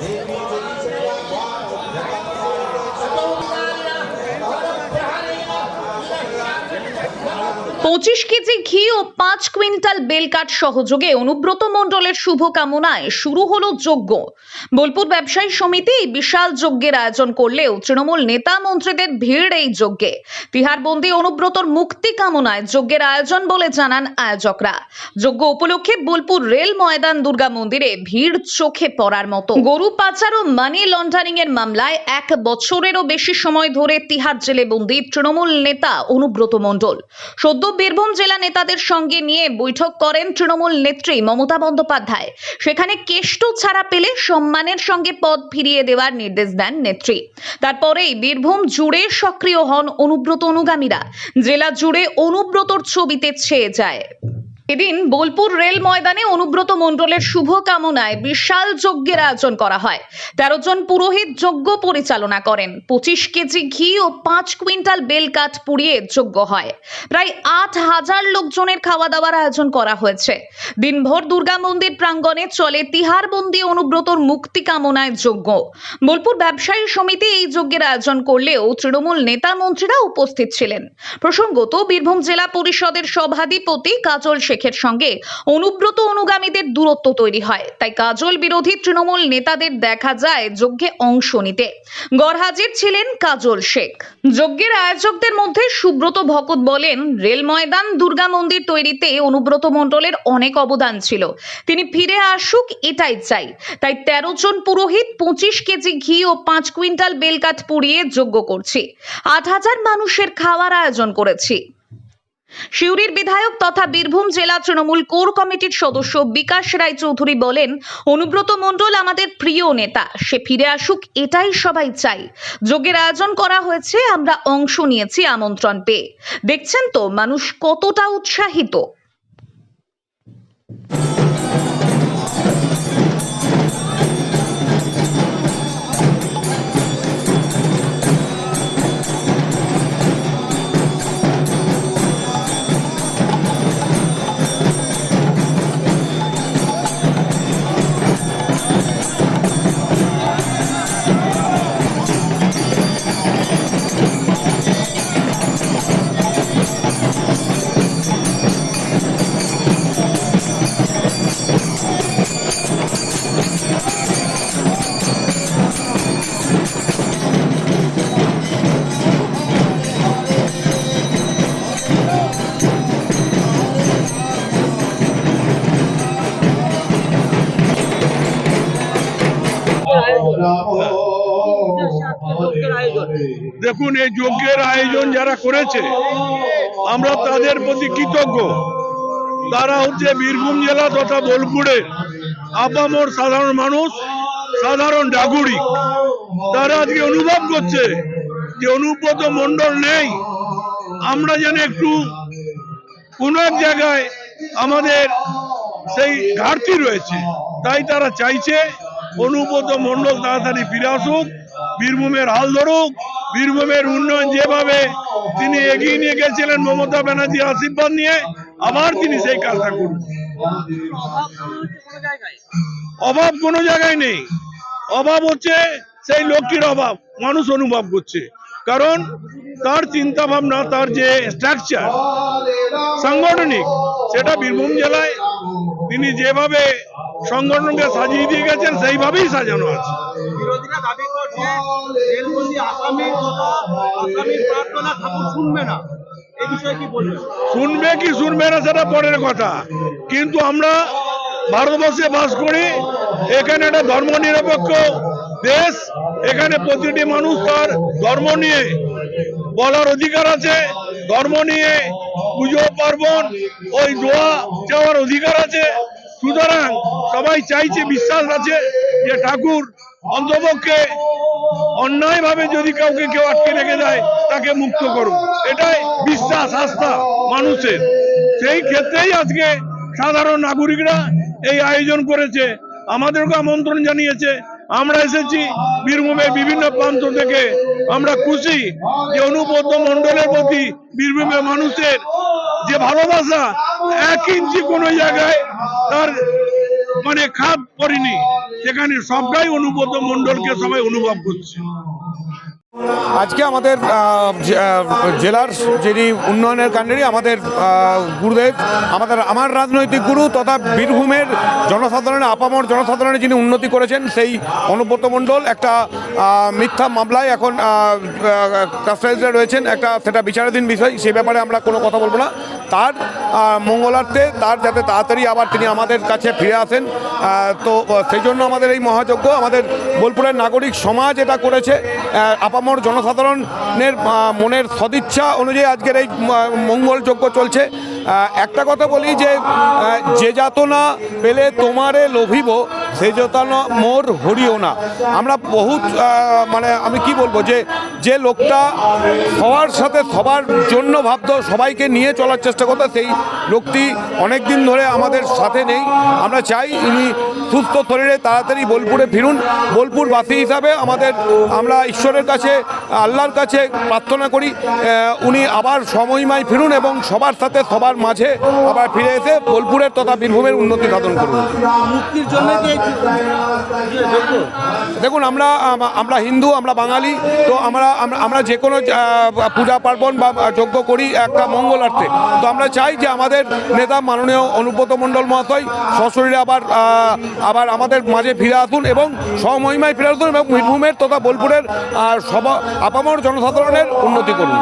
They need to. পঁচিশ KG ঘি ও পাঁচ কুইন্টাল বেলকাঠ সহযোগে অনুব্রত মণ্ডলের শুভ কামনায় শুরু হলো যজ্ঞ। বোলপুর ব্যবসায়ী সমিতি বিশাল যজ্ঞের আয়োজন করলেও তৃণমূল নেতা মন্ত্রীদের ভিড় এই যজ্ঞে। তিহারবন্দি অনুব্রতর মুক্তি কামনায় যজ্ঞের আয়োজন বলে জানান আয়োজকরা। যজ্ঞ উপলক্ষে বোলপুর রেল ময়দান দুর্গা মন্দিরে ভিড় চোখে পড়ার মতো। গরু পাচার ও মানি লন্ডারিং এর মামলায় এক বছরেরও বেশি সময় ধরে তিহার জেলে বন্দী তৃণমূল নেতা অনুব্রত মণ্ডল। সদ্য বীরভূম জেলা নেতাদের সঙ্গে নিয়ে বৈঠক করেন তৃণমূল নেত্রী মমতা বন্দ্যোপাধ্যায়। সেখানে কেষ্ট ছাড়া পেলে সম্মানের সঙ্গে পদ ফিরিয়ে দেওয়ার নির্দেশ দেন নেত্রী। তারপরেই বীরভূম জুড়ে সক্রিয় হন অনুব্রত অনুগামীরা। জেলা জুড়ে অনুব্রতর ছবিতে ছেয়ে যায়। এদিন বোলপুর রেল ময়দানে অনুব্রত মণ্ডলের শুভ কামনায় বিশাল যজ্ঞের আয়োজন করা হয়। তেরো জন পুরোহিত যজ্ঞ পরিচালনা করেন। পঁচিশ কেজি ঘি ও পাঁচ কুইন্টাল বেলকাঠ পুড়িয়ে যজ্ঞ হয়। প্রায় আট হাজার লোকজনের খাওয়া দাওয়ার আয়োজন করা হয়েছে। দিনভর দুর্গা মন্দির প্রাঙ্গণে চলে তিহারবন্দি অনুব্রতর মুক্তি কামনায় যজ্ঞ। বোলপুর ব্যবসায়ী সমিতি এই যজ্ঞের আয়োজন করলেও তৃণমূল নেতা মন্ত্রীরা উপস্থিত ছিলেন। প্রসঙ্গত বীরভূম জেলা পরিষদের সভাধিপতি কাজল শেখের সঙ্গে অনুব্রত অনুগামীদের দূরত্ব তৈরি হয়। তাই কাজল বিরোধী তৃণমূল নেতাদের দেখা যায় যজ্ঞে অংশ নিতে। গড়হাজির ছিলেন কাজল শেখ। যজ্ঞের আয়োজকদের মধ্যে সুব্রত ভকত বলেন, রেল ময়দান, দুর্গা মন্দির তৈরিতে অনুব্রত মণ্ডলের অনেক অবদান ছিল। তিনি ফিরে আসুক, এটাই চাই। তাই তেরো জন পুরোহিত পঁচিশ কেজি ঘি ও পাঁচ কুইন্টাল বেলকাঠ পুড়িয়ে যজ্ঞ করছি। আট হাজার মানুষের খাওয়ার আয়োজন করেছি। সিউড়ির বিধায়ক তথা বীরভূম জেলা তৃণমূল কোর কমিটির সদস্য বিকাশ রায় চৌধুরী বলেন, অনুব্রত মণ্ডল আমাদের প্রিয় নেতা, সে ফিরে আসুক এটাই সবাই চাই যোগের আয়োজন করা হয়েছে, আমরা অংশ নিয়েছি আমন্ত্রণ পেয়ে। দেখছেন তো, মানুষ কতটা উৎসাহিত। দেখুন, এই যজ্ঞের আয়োজন যারা করেছে, আমরা তাদের প্রতি কৃতজ্ঞ। তারা হচ্ছে বীরভূম জেলা তথা বোলপুরে আপামর সাধারণ মানুষ, সাধারণ নাগরিক। তারা আজকে অনুভব করছে যে অনুব্রত মণ্ডল নেই। আমরা যেন একটু কোন এক জায়গায় আমাদের সেই ঘাটতি রয়েছে, তাই তারা চাইছে অনুব্রত মণ্ডল তাড়াতাড়ি ফিরে আসুক, বীরভূমের হাল ধরুক। বীরভূমের উন্নয়ন যেভাবে তিনি এগিয়ে নিয়ে গেছিলেন, মমতা ব্যানার্জির আশীর্বাদ নিয়ে, আবার তিনি সেই কাজটা করুন। অভাব কোনো জায়গায় নেই। অভাব হচ্ছে সেই লোকটির অভাব, মানুষ অনুভব করছে। কারণ তার চিন্তা ভাবনা তার যে স্ট্রাকচার সাংগঠনিক, সেটা বীরভূম জেলায় তিনি যেভাবে সংগঠনকে সাজিয়ে দিয়ে গেছেন, সেইভাবেই সাজানো আছে। শুনবে কি শুনবে না সেটা পরের কথা। কিন্তু আমরা ভারতবর্ষে বাস করি, এখানে একটা ধর্ম নিরপেক্ষ দেশ, এখানে প্রতিটি মানুষ তার ধর্ম নিয়ে বলার অধিকার আছে, ধর্ম নিয়ে পুজো, পার্বণ, ওই দোয়া যাওয়ার অধিকার আছে। সুতরাং সবাই চাইছে, বিশ্বাস আছে যে ঠাকুর অন্তপক্ষে অন্যায় ভাবে যদি কাউকে কেউ আটকে রেখে দেয়, তাকে মুক্ত করুন। এটাই বিশ্বাস, আস্থা মানুষের। সেই ক্ষেত্রেই আজকে সাধারণ নাগরিকরা এই আয়োজন করেছে। আমাদেরকে আমন্ত্রণ জানিয়েছে। আমরা এসেছি বীরভূমের বিভিন্ন প্রান্ত থেকে। আমরা খুশি যে অনুব্রত মণ্ডলের প্রতি বীরভূমের মানুষের যে ভালোবাসা, এক ইঞ্চি কোনো জায়গায় তার মানে খাপ করিনি। সেখানে সবটাই অনুব্রত মণ্ডলকে সবাই অনুভব করছে। আজকে আমাদের জেলার যিনি উন্নয়নের কাণ্ডারি আমাদের গুরুদেব আমাদের আমার রাজনৈতিক গুরু তথা বীরভূমের জনসাধারণের আপামর জনসাধারণের যিনি উন্নতি করেছেন সেই অনুব্রত মণ্ডল একটা মিথ্যা মামলায় এখন কাস্টাডিতে রয়েছেন একটা সেটা বিচারাধীন বিষয় সেই ব্যাপারে আমরা কোনো কথা বলব না। তার মঙ্গলার্থে তার যাতে তাড়াতাড়ি আবার তিনি আমাদের কাছে ফিরে আসেন তো সেই জন্য আমাদের এই মহাযজ্ঞ আমাদের বোলপুরের নাগরিক সমাজ এটা করেছে আহ, আপামর জনসাধারণের মনের সদিচ্ছা অনুযায়ী আজকের এই মঙ্গলযজ্ঞ মঙ্গল যজ্ঞ চলছে। একটা কথা বলি যে যে যাতনা পেলে তোমারে লোভিব সে যাতনা মোর হরিও না। আমরা বহুত মানে আমি কি বলব যে যে লোকটা সবার সাথে সবার জন্য ভাবতো, সবাইকে নিয়ে চলার চেষ্টা করতো, সেই লোকটি অনেক দিন ধরে আমাদের সাথে নেই। আমরা চাই ইনি সুস্থ শরীরে তাড়াতাড়ি বোলপুরে ফিরুন। বোলপুরবাসী হিসাবে আমাদের, আমরা ঈশ্বরের কাছে, আল্লাহর কাছে প্রার্থনা করি উনি আবার সময়মায় ফিরুন এবং সবার সাথে সবার মাঝে আবার ফিরে এসে বোলপুরের তথা বীরভূমের উন্নতি সাধন করুন। মুক্তির জন্য দেখুন, আমরা আমরা হিন্দু, আমরা বাঙালি, তো আমরা, আমরা- যে কোনো পূজা পার্বণ বা যজ্ঞ করি একটা মঙ্গলার্থে। তো আমরা চাই যে আমাদের নেতা মাননীয় অনুব্রত মণ্ডল মহাশয় সশরীরে আবার আবার আমাদের মাঝে ফিরে আসুন এবং স্বমহিমায় ফিরে আসুন এবং বীরভূমের তথা বোলপুরের সব আপামর জনসাধারণের উন্নতি করুন।